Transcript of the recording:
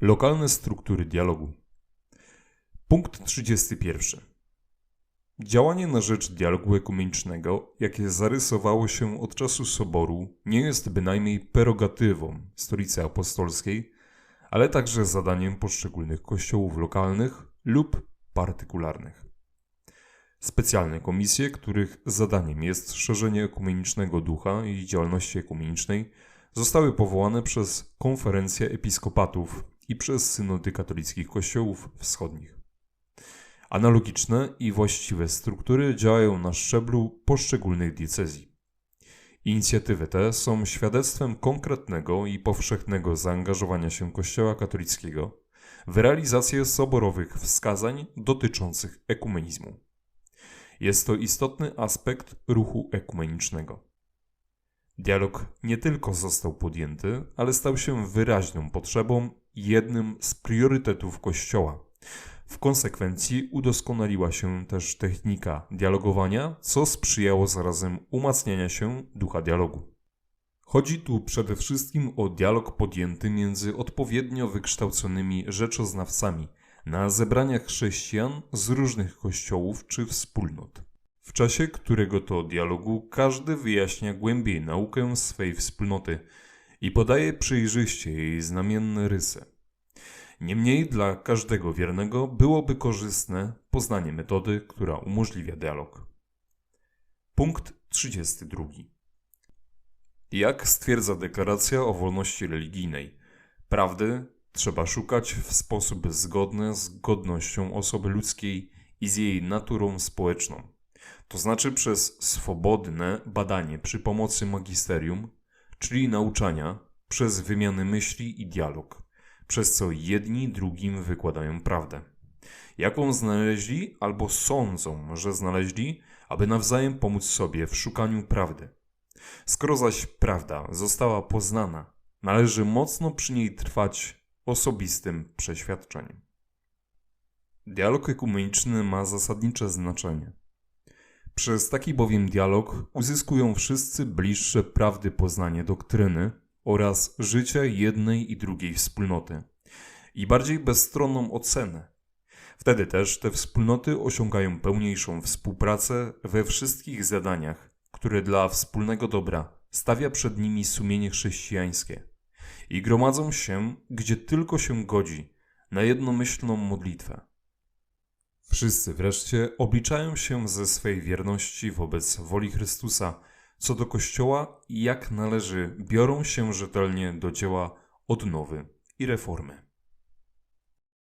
Lokalne struktury dialogu. Punkt 31. Działanie na rzecz dialogu ekumenicznego, jakie zarysowało się od czasu Soboru, nie jest bynajmniej prerogatywą Stolicy Apostolskiej, ale także zadaniem poszczególnych kościołów lokalnych lub partykularnych. Specjalne komisje, których zadaniem jest szerzenie ekumenicznego ducha i działalności ekumenicznej, zostały powołane przez konferencję episkopatów i przez synody katolickich kościołów wschodnich. Analogiczne i właściwe struktury działają na szczeblu poszczególnych diecezji. Inicjatywy te są świadectwem konkretnego i powszechnego zaangażowania się Kościoła katolickiego w realizację soborowych wskazań dotyczących ekumenizmu. Jest to istotny aspekt ruchu ekumenicznego. Dialog nie tylko został podjęty, ale stał się wyraźną potrzebą jednym z priorytetów Kościoła. W konsekwencji udoskonaliła się też technika dialogowania, co sprzyjało zarazem umacniania się ducha dialogu. Chodzi tu przede wszystkim o dialog podjęty między odpowiednio wykształconymi rzeczoznawcami na zebraniach chrześcijan z różnych kościołów czy wspólnot. W czasie którego to dialogu każdy wyjaśnia głębiej naukę swej wspólnoty i podaje przejrzyście jej znamienne rysy. Niemniej dla każdego wiernego byłoby korzystne poznanie metody, która umożliwia dialog. Punkt 32. Jak stwierdza deklaracja o wolności religijnej, prawdy trzeba szukać w sposób zgodny z godnością osoby ludzkiej i z jej naturą społeczną, to znaczy przez swobodne badanie przy pomocy magisterium, czyli nauczania, przez wymianę myśli i dialog, przez co jedni drugim wykładają prawdę. Jaką znaleźli albo sądzą, że znaleźli, aby nawzajem pomóc sobie w szukaniu prawdy. Skoro zaś prawda została poznana, należy mocno przy niej trwać osobistym przeświadczeniem. Dialog ekumeniczny ma zasadnicze znaczenie. Przez taki bowiem dialog uzyskują wszyscy bliższe prawdy poznanie doktryny oraz życia jednej i drugiej wspólnoty i bardziej bezstronną ocenę. Wtedy też te wspólnoty osiągają pełniejszą współpracę we wszystkich zadaniach, które dla wspólnego dobra stawia przed nimi sumienie chrześcijańskie i gromadzą się, gdzie tylko się godzi, na jednomyślną modlitwę. Wszyscy wreszcie obliczają się ze swej wierności wobec woli Chrystusa, co do Kościoła i jak należy biorą się rzetelnie do dzieła odnowy i reformy.